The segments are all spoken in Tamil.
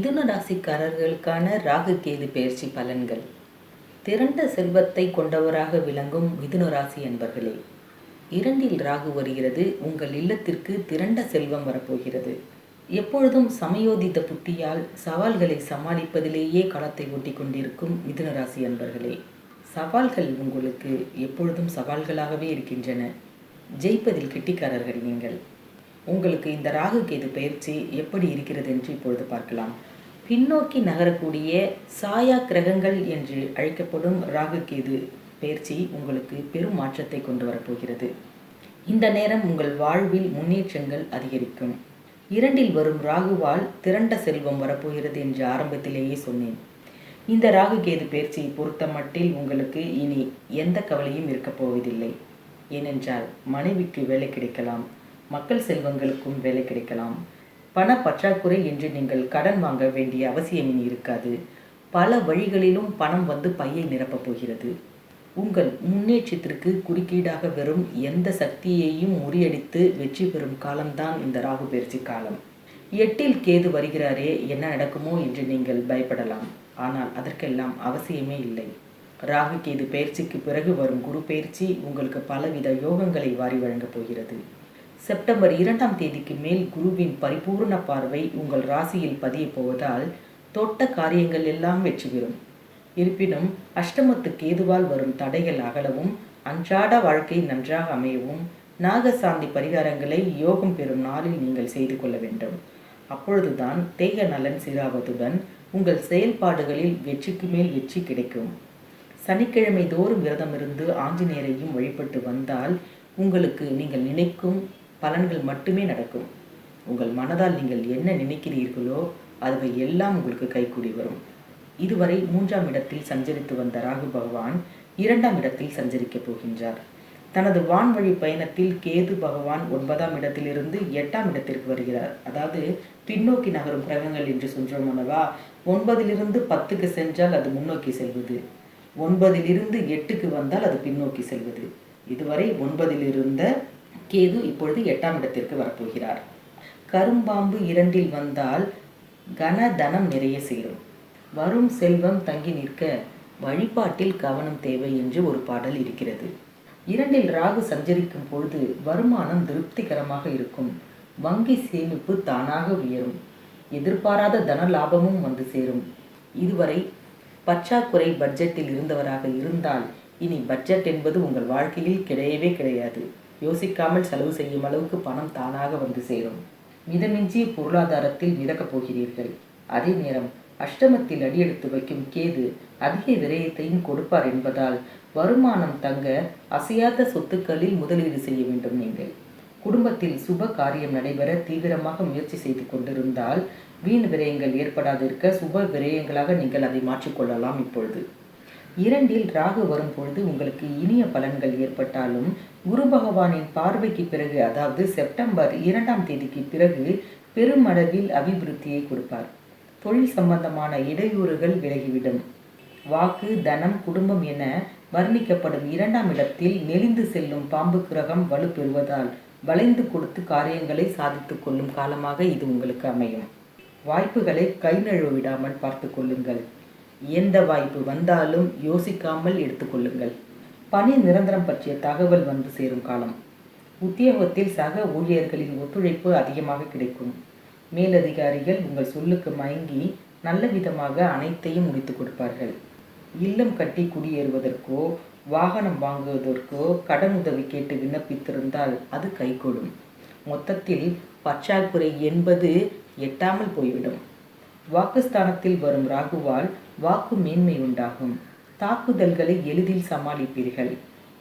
மிதுன ராசிக்காரர்களுக்கான ராகு கேது பயிற்சி பலன்கள். திரண்ட செல்வத்தை கொண்டவராக விளங்கும் மிதுன ராசி என்பர்களே இரண்டில் ராகு வருகிறது உங்கள் இல்லத்திற்கு திரண்ட செல்வம் வரப்போகிறது. எப்பொழுதும் சமயோதித்த புட்டியால் சவால்களை சமாளிப்பதிலேயே களத்தை ஓட்டி கொண்டிருக்கும் மிதுன ராசி அன்பர்களே சவால்கள் உங்களுக்கு எப்பொழுதும் சவால்களாகவே இருக்கின்றன. ஜெயிப்பதில் கெட்டிக்காரர்கள் நீங்கள். உங்களுக்கு இந்த ராகு கேது பயிற்சி எப்படி இருக்கிறது என்று இப்பொழுது பார்க்கலாம். பின்னோக்கி நகரக்கூடிய சாயா கிரகங்கள் என்று அழைக்கப்படும் ராகு கேது பயிற்சி உங்களுக்கு பெரும் மாற்றத்தை கொண்டு வரப்போகிறது. இந்த நேரம் உங்கள் வாழ்வில் முன்னேற்றங்கள் அதிகரிக்கும். இரண்டில் வரும் ராகுவால் திரண்ட செல்வம் வரப்போகிறது என்று ஆரம்பத்திலேயே சொன்னேன். இந்த ராகு கேது பயிற்சியை பொறுத்த மட்டில் உங்களுக்கு இனி எந்த கவலையும் இருக்கப் போவதில்லை. ஏனென்றால் மனைவிக்கு வேலை கிடைக்கலாம் மக்கள் செல்வங்களுக்கும் வேலை கிடைக்கலாம் பண பற்றாக்குறை என்று நீங்கள் கடன் வாங்க வேண்டிய அவசியம் இனி இருக்காது. பல வழிகளிலும் பணம் வந்து பையை நிரப்பப் போகிறது. உங்கள் முன்னேற்றத்திற்கு குறுக்கீடாக வெறும் எந்த சக்தியையும் முறியடித்து வெற்றி பெறும் காலம்தான் இந்த ராகு பயிற்சி காலம். எட்டில் கேது வருகிறாரே என்ன நடக்குமோ என்று நீங்கள் பயப்படலாம். ஆனால் அதற்கெல்லாம் அவசியமே இல்லை. ராகு கேது பயிற்சிக்கு பிறகு வரும் குரு பயிற்சி உங்களுக்கு பலவித யோகங்களை வாரி வழங்கப் போகிறது. செப்டம்பர் இரண்டாம் தேதிக்கு மேல் குருவின் பரிபூர்ண பார்வை உங்கள் ராசியில் பதிய போவதால் தோட்ட காரியங்கள் எல்லாம் வெற்றி பெறும். இருப்பினும் அஷ்டமத்து கேதுவால் வரும் தடைகள் அகலவும் அன்றாட வாழ்க்கை நன்றாக அமையவும் நாகசாந்தி பரிகாரங்களை யோகம் பெறும் நாளில் நீங்கள் செய்து கொள்ள வேண்டும். அப்பொழுதுதான் தேக நலன் சீராவதுடன் உங்கள் செயல்பாடுகளில் வெற்றிக்கு மேல் வெற்றி கிடைக்கும். சனிக்கிழமை தோறும் விரதமிருந்து ஆஞ்சநேயரையும் வழிபட்டு வந்தால் உங்களுக்கு நீங்கள் நினைக்கும் பலன்கள் மட்டுமே நடக்கும். உங்கள் மனதால் நீங்கள் என்ன நினைக்கிறீர்களோ அதுவை எல்லாம் உங்களுக்கு கைகூடி வரும். இதுவரை மூன்றாம் இடத்தில் சஞ்சரித்து வந்த ராகு பகவான் இரண்டாம் இடத்தில் சஞ்சரிக்கப் போகின்றார். தனது வான்வழி பயணத்தில் கேது பகவான் ஒன்பதாம் இடத்திலிருந்து எட்டாம் இடத்திற்கு வருகிறார். அதாவது பின்னோக்கி நகரும் கிரகங்கள் என்று சொல்றோம் அல்லவா? ஒன்பதிலிருந்து பத்துக்கு சென்றால் அது முன்னோக்கி செல்வது. ஒன்பதிலிருந்து எட்டுக்கு வந்தால் அது பின்னோக்கி செல்வது. இதுவரை ஒன்பதில் இருந்த கேது இப்பொழுது எட்டாம் இடத்திற்கு வரப்போகிறார். கரும்பாம்பு இரண்டில் வந்தால் கன தனம் நிறைய சேரும். வரும் செல்வம் தங்கி நிற்க வழிபாட்டில் கவனம் தேவை என்று ஒரு பாடல் இருக்கிறது. இரண்டில் ராகு சஞ்சரிக்கும் பொழுது வருமானம் திருப்திகரமாக இருக்கும். வங்கி சேமிப்பு தானாக உயரும். எதிர்பாராத தன லாபமும் வந்து சேரும். இதுவரை பற்றாக்குறை பட்ஜெட்டில் இருந்தவராக இருந்தால் இனி பட்ஜெட் என்பது உங்கள் வாழ்க்கையில் கிடையவே கிடையாது. யோசிக்காமல் செலவு செய்யும் அளவுக்கு பணம் தானாக வந்து சேரும். மிதமிஞ்சிய பொருளாதாரத்தில் மிதக்கப் போகிறீர்கள். அதே நேரம் அஷ்டமத்தில் அடியெடுத்து வைக்கும் கேது அதிக விரயத்தையும் கொடுப்பார் என்பதால் வருமானம் தங்க அசையாத சொத்துக்களில் முதலீடு செய்ய வேண்டும் நீங்கள். குடும்பத்தில் சுப காரியம் நடைபெற தீவிரமாக முயற்சி செய்து கொண்டிருந்தால் வீண் விரயங்கள் ஏற்படாதிருக்க சுப விரயங்களாக நீங்கள் அதை மாற்றிக்கொள்ளலாம் இப்பொழுது. இரண்டில் ராகு வரும் பொழுது உங்களுக்கு இனிய பலன்கள் ஏற்பட்டாலும் குரு பகவானின் பார்வைக்கு பிறகு அதாவது செப்டம்பர் இரண்டாம் தேதிக்கு பிறகு பெருமளவில் அபிவிருத்தியை கொடுப்பார். தொழில் சம்பந்தமான இடையூறுகள் விலகிவிடும். வாக்கு தனம் குடும்பம் என வர்ணிக்கப்படும் இரண்டாம் இடத்தில் நெளிந்து செல்லும் பாம்பு கிரகம் வலுப்பெறுவதால் வளைந்து கொடுத்து காரியங்களை சாதித்து கொள்ளும் காலமாக இது உங்களுக்கு அமையும். வாய்ப்புகளை கை நழுவிடாமல் பார்த்து கொள்ளுங்கள். எந்த வாய்ப்பு வந்தாலும் யோசிக்காமல் எடுத்துக்கொள்ளுங்கள். பணி நிரந்தரம் பற்றிய தகவல் வந்து சேரும் காலம். உத்தியோகத்தில் சக ஊழியர்களின் ஒத்துழைப்பு அதிகமாக கிடைக்கும். மேலதிகாரிகள் உங்கள் சொல்லுக்கு மயங்கி நல்ல விதமாக அனைத்தையும் முடித்து கொடுப்பார்கள். இல்லம் கட்டி குடியேறுவதற்கோ வாகனம் வாங்குவதற்கோ கடன் உதவி கேட்டு விண்ணப்பித்திருந்தால் அது கைகூடும். மொத்தத்தில் பற்றாக்குறை என்பது எட்டாமல் போய்விடும். வாக்குஸ்தானத்தில் வரும் ராகுவால் வாக்கு மேன்மை உண்டாகும் தாக்குதல்களை எளிதில் சமாளிப்பீர்கள்.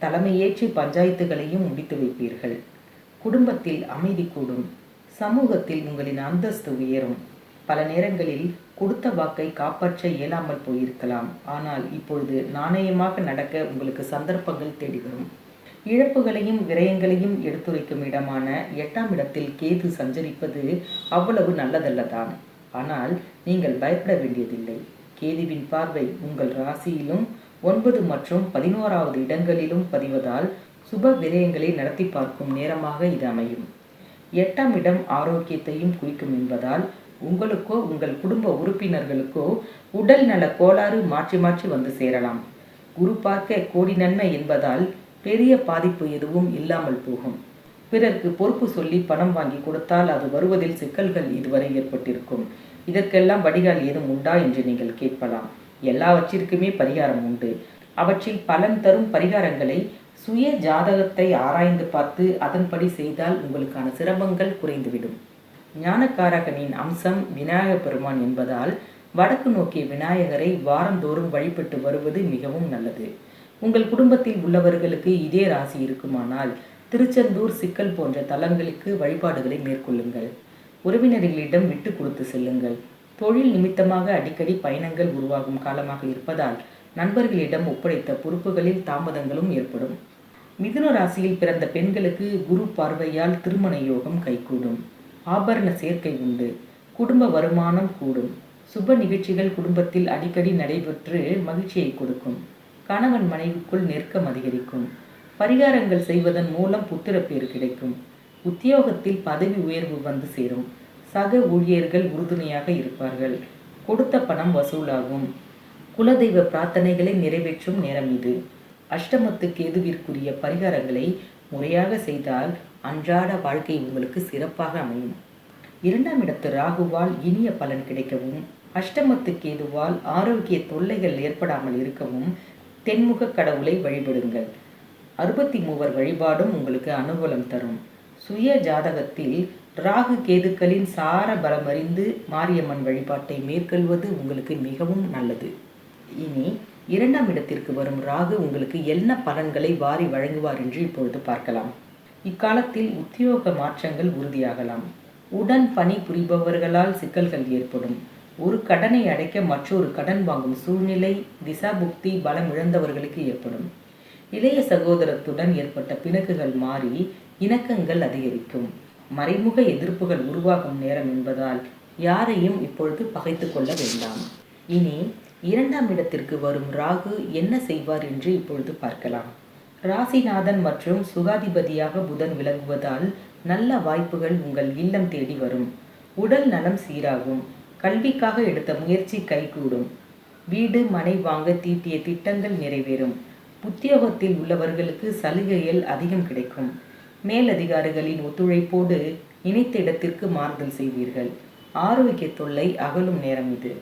தலைமையேற்றி பஞ்சாயத்துகளையும் முடித்து வைப்பீர்கள். குடும்பத்தில் அமைதி கூடும். சமூகத்தில் உங்களின் அந்தஸ்து உயரும். பல நேரங்களில் கொடுத்த வாக்கை காப்பாற்ற இயலாமல் போயிருக்கலாம். ஆனால் இப்பொழுது நாணயமாக நடக்க உங்களுக்கு சந்தர்ப்பங்கள் தேடி வரும் இழப்புகளையும் விரயங்களையும் எடுத்துரைக்கும் இடமான எட்டாம் இடத்தில் கேது சஞ்சரிப்பது அவ்வளவு நல்லதல்லதான். ஆனால் நீங்கள் பயப்பட வேண்டியதில்லை. கேதுவின் பார்வை உங்கள் ராசியிலும் ஒன்பது மற்றும் பதினோராவது இடங்களிலும் பதிவதால் சுப விரயங்களை நடத்தி பார்க்கும் நேரமாக இது அமையும். எட்டாம் இடம் ஆரோக்கியத்தையும் குறிக்கும் என்பதால் உங்களுக்கோ உங்கள் குடும்ப உறுப்பினர்களுக்கோ உடல் நல கோளாறு மாற்றி மாற்றி வந்து சேரலாம். குரு பார்க்க கோடி நன்மை என்பதால் பெரிய பாதிப்பு எதுவும் இல்லாமல் போகும். பிறருக்கு பொறுப்பு சொல்லி பணம் வாங்கி கொடுத்தால் அது வருவதில் சிக்கல்கள் இதுவரை ஏற்பட்டிருக்கும். இதற்கெல்லாம் வடிகால் ஏதும் உண்டா என்று நீங்கள் கேட்கலாம். எல்லாவற்றிற்குமே பரிகாரம் உண்டு. அவற்றில் பலன் தரும் பரிகாரங்களை சுய ஜாதகத்தை ஆராய்ந்து பார்த்து அதன்படி செய்தால் உங்களுக்கான சிரமங்கள் குறைந்துவிடும். ஞானக்காரகனின் அம்சம் விநாயக பெருமான் என்பதால் வடக்கு நோக்கிய விநாயகரை வாரந்தோறும் வழிபட்டு வருவது மிகவும் நல்லது. உங்கள் குடும்பத்தில் உள்ளவர்களுக்கு இதே ராசி இருக்குமானால் திருச்செந்தூர் சிக்கல் போன்ற தலங்களுக்கு வழிபாடுகளை மேற்கொள்ளுங்கள். உறவினர்களிடம் விட்டு கொடுத்து செல்லுங்கள். தொழில் நிமித்தமாக அடிக்கடி பயணங்கள் உருவாகும் காலமாக இருப்பதால் நண்பர்களிடம் ஒப்படைத்த பொறுப்புகளில் தாமதங்களும் ஏற்படும். மிதுன ராசியில் பிறந்த பெண்களுக்கு குரு பார்வையால் திருமண யோகம் கைகூடும். ஆபரண சேர்க்கை உண்டு. குடும்ப வருமானம் கூடும். சுப நிகழ்ச்சிகள் குடும்பத்தில் அடிக்கடி நடைபெற்று மகிழ்ச்சியை கொடுக்கும். கணவன் மனைவிக்குள் நெருக்கம் அதிகரிக்கும். பரிகாரங்கள் செய்வதன் மூலம் புத்திரப்பேறு கிடைக்கும். உத்தியோகத்தில் பதவி உயர்வு வந்து சேரும். சக ஊழியர்கள் உறுதுணையாக இருப்பார்கள். கொடுத்த பணம் வசூலாகும். குலதெய்வ பிரார்த்தனைகளை நிறைவேற்றும் நேரம் இது. அஷ்டமத்துக்கு எதுவிற்குரிய பரிகாரங்களை முறையாக செய்தால் அன்றாட வாழ்க்கை உங்களுக்கு சிறப்பாக அமையும். இரண்டாம் இடத்து ராகுவால் இனிய பலன் கிடைக்கவும் அஷ்டமத்துக்கு எதுவால் ஆரோக்கிய தொல்லைகள் ஏற்படாமல் இருக்கவும் தென்முக கடவுளை வழிபடுங்கள். அறுபத்தி மூவர் வழிபாடும் உங்களுக்கு அனுகூலம் தரும். சுய ஜாதகத்தில் ராகு கேதுக்களின் சார பலமறிந்து மாரியம்மன் வழிபாட்டை மேற்கொள்வது உங்களுக்கு மிகவும் நல்லது. இனி இரண்டாம் இடத்திற்கு வரும் ராகு உங்களுக்கு என்ன பலன்களை வாரி வழங்குவார் என்று இப்பொழுது பார்க்கலாம். இக்காலத்தில் உத்தியோக மாற்றங்கள் உறுதியாகலாம். உடன் பணி புரிபவர்களால் சிக்கல்கள் ஏற்படும். ஒரு கடனை அடைக்க மற்றொரு கடன் வாங்கும் சூழ்நிலை திசாபுக்தி பலம் இழந்தவர்களுக்கு ஏற்படும். இளைய சகோதரத்துடன் ஏற்பட்ட பிணக்குகள் மாறி இணக்கங்கள் அதிகரிக்கும். மறைமுக எதிர்ப்புகள் உருவாகும் நேரம் என்பதால் யாரையும் இப்பொழுது பகைத்து கொள்ள வேண்டாம். இனி இரண்டாம் இடத்திற்கு வரும் ராகு என்ன செய்வார் என்று இப்பொழுது பார்க்கலாம். ராசிநாதன் மற்றும் சுகாதிபதியாக புதன் விளங்குவதால் நல்ல வாய்ப்புகள் உங்கள் இல்லம் தேடி வரும். உடல் நலம் சீராகும். கல்விக்காக எடுத்த முயற்சி கைகூடும். வீடு மனை வாங்க தீட்டிய திட்டங்கள் நிறைவேறும். உத்தியோகத்தில் உள்ளவர்களுக்கு சலுகைகள் அதிகம் கிடைக்கும். மேலதிகாரிகளின் ஒத்துழைப்போடு இணைத்த இடத்திற்கு மாறுதல் செய்வீர்கள். ஆரோக்கிய தொல்லை அகலும் நேரம் இது.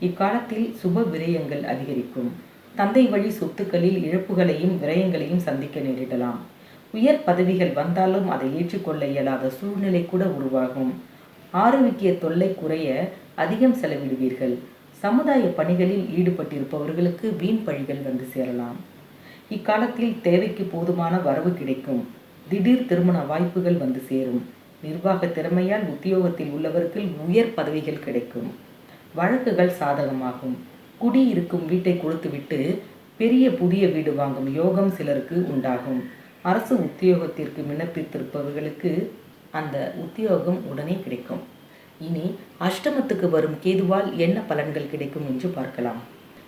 இக்காலத்தில் சுப விரயங்கள் அதிகரிக்கும். தந்தை வழி சொத்துக்களில் இழப்புகளையும் விரயங்களையும் சந்திக்க நேரிடலாம். உயர் பதவிகள் வந்தாலும் அதை ஏற்றுக்கொள்ள இயலாத சூழ்நிலை கூட உருவாகும். ஆரோக்கிய தொல்லை குறைய அதிகம் செலவிடுவீர்கள். சமுதாய பணிகளில் ஈடுபட்டிருப்பவர்களுக்கு வீண் பழிகள் வந்து சேரலாம். இக்காலத்தில் தேவைக்கு போதுமான வரவு கிடைக்கும். திடீர் திருமண வாய்ப்புகள் வந்து சேரும். நிர்வாக திறமையால் உத்தியோகத்தில் உள்ளவர்கள் உயர் பதவிகள் கிடைக்கும். வழக்குகள் சாதகமாகும். குடியிருக்கும் வீட்டை கொடுத்துவிட்டு பெரிய புதிய வீடு வாங்கும் யோகம் சிலருக்கு உண்டாகும். அரசு உத்தியோகத்திற்கு விண்ணப்பித்திருப்பவர்களுக்கு அந்த உத்தியோகம் உடனே கிடைக்கும். இனி அஷ்டமத்துக்கு வரும் கேதுவால் என்ன பலன்கள் கிடைக்கும் என்று பார்க்கலாம்.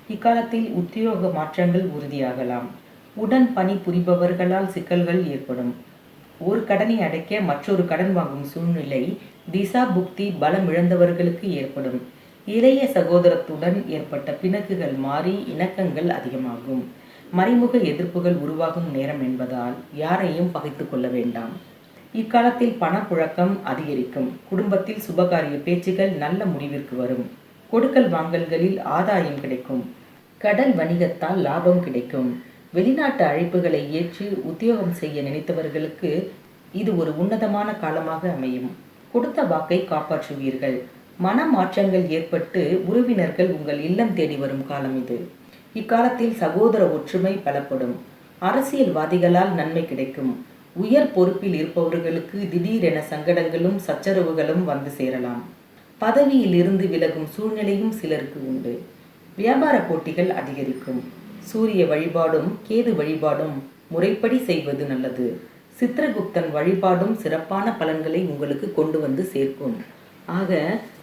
இக்காலத்தில் உத்தியோக மாற்றங்கள் உறுதியாகலாம். உடன் பணி புரிபவர்களால் சிக்கல்கள் ஏற்படும். ஒரு கடனை அடைக்க மற்றொரு கடன் வாங்கும் சூழ்நிலை திசா புக்தி பலம் இழந்தவர்களுக்கு ஏற்படும். இளைய சகோதரத்துடன் ஏற்பட்ட பிணக்குகள் மாறி இணக்கங்கள் அதிகமாகும். மறைமுக எதிர்ப்புகள் உருவாகும் நேரம் என்பதால் யாரையும் பகைத்து கொள்ள வேண்டாம். இக்காலத்தில் பணப்புழக்கம் அதிகரிக்கும். குடும்பத்தில் சுபகாரிய பேச்சுகள் நல்ல முடிவிற்கு வரும். கொடுக்கல் வாங்கல்களில் ஆதாயம் கிடைக்கும். கடல் வணிகத்தால் லாபம் கிடைக்கும். வெளிநாட்டு அழைப்புகளை ஏற்று உத்தியோகம் செய்ய நினைத்தவர்களுக்கு இது ஒரு உன்னதமான காலமாக அமையும். கொடுத்த வாக்கை காப்பாற்றுவீர்கள். மன மாற்றங்கள் ஏற்பட்டு உறவினர்கள் உங்கள் இல்லம் தேடி வரும் காலம் இது. இக்காலத்தில் சகோதர ஒற்றுமை பலப்படும். அரசியல்வாதிகளால் நன்மை கிடைக்கும். உயர் பொறுப்பில் இருப்பவர்களுக்கு திடீரென சங்கடங்களும் சச்சரவுகளும் வந்து சேரலாம். பதவியில் இருந்து விலகும் சூழ்நிலையும் சிலருக்கு உண்டு. வியாபார போட்டிகள் அதிகரிக்கும். சூரிய வழிபாடும் கேது வழிபாடும் முறைப்படி செய்வது நல்லது. சித்திரகுப்தன் வழிபாடும் சிறப்பான பலன்களை உங்களுக்கு கொண்டு வந்து சேர்க்கும். ஆக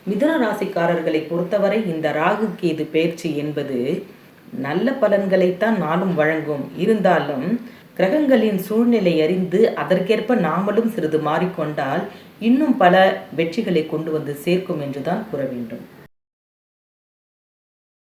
மிதுன ராசிக்காரர்களை பொறுத்தவரை இந்த ராகு கேது பயிற்சி என்பது நல்ல பலன்களைத்தான் நாளும் வழங்கும். இருந்தாலும் கிரகங்களின் சூழ்நிலை அறிந்து அதற்கேற்ப நாமளும் சிறிது மாறிக்கொண்டால் இன்னும் பல வெற்றிகளை கொண்டு வந்து சேர்க்கும் என்றுதான் கூற வேண்டும்.